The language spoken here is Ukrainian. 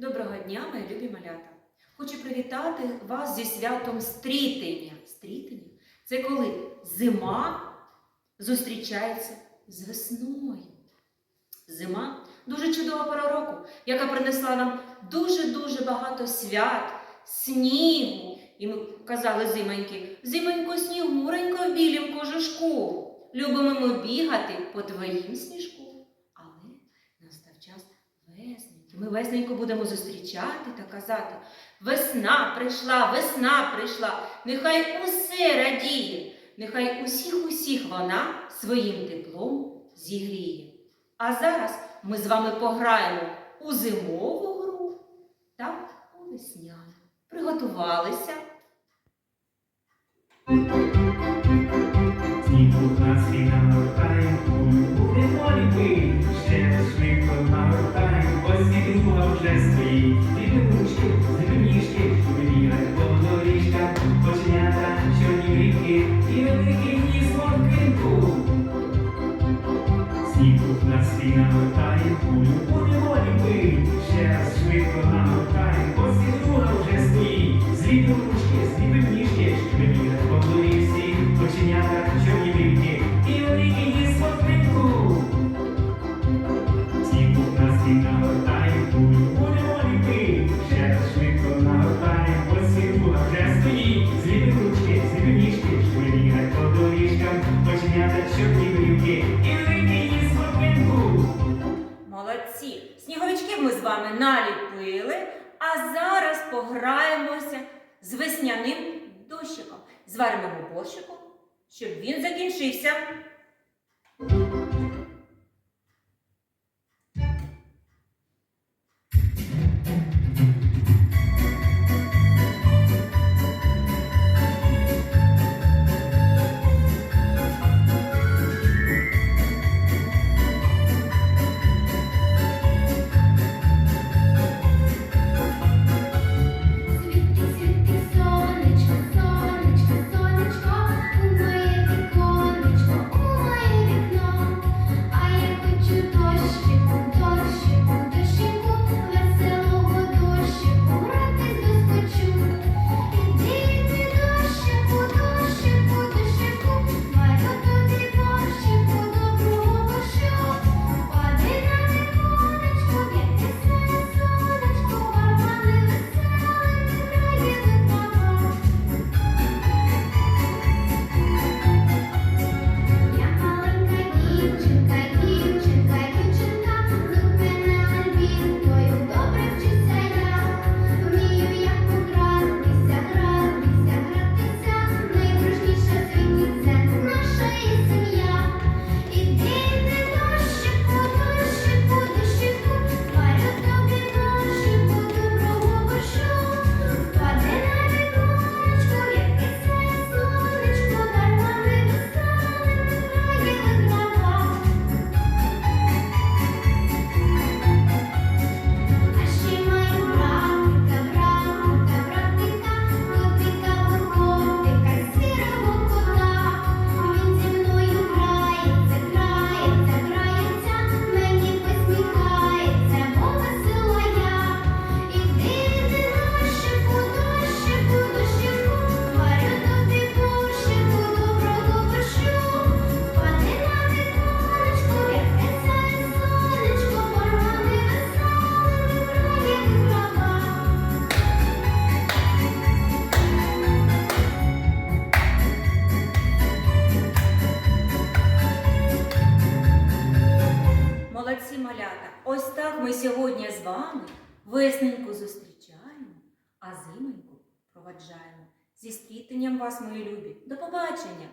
Доброго дня, мої любі малята! Хочу привітати вас зі святом стрітення. Стрітення це коли зима зустрічається з весною. Зима дуже чудова пора року, яка принесла нам дуже-дуже багато свят, снігу. І ми казали зимоньки, зимонько снігуренько в білім кожушку. Любимо ми бігати по твоїм сніжку. Весненьки. Ми весненько будемо зустрічати та казати: весна прийшла, весна прийшла, нехай усе радіє, нехай усіх усіх вона своїм теплом зігріє. А зараз ми з вами пограємо у зимову гру та у весняну. Приготувалися. Сніг у нас і намертає, будемо ліпити, ще швидко намертаємо, Сніг у нас кулю у будемо ліпити, ще раз швидко ось і друга вже стоїть, зліпимо Сніговичків ми з вами наліпили, а зараз пограємося з весняним дощиком. Зваримо його борщиком, щоб він закінчився. Ми сьогодні з вами весненьку зустрічаємо, а зимоньку проваджаємо. Зі стрітенням вас, мої любі. До побачення!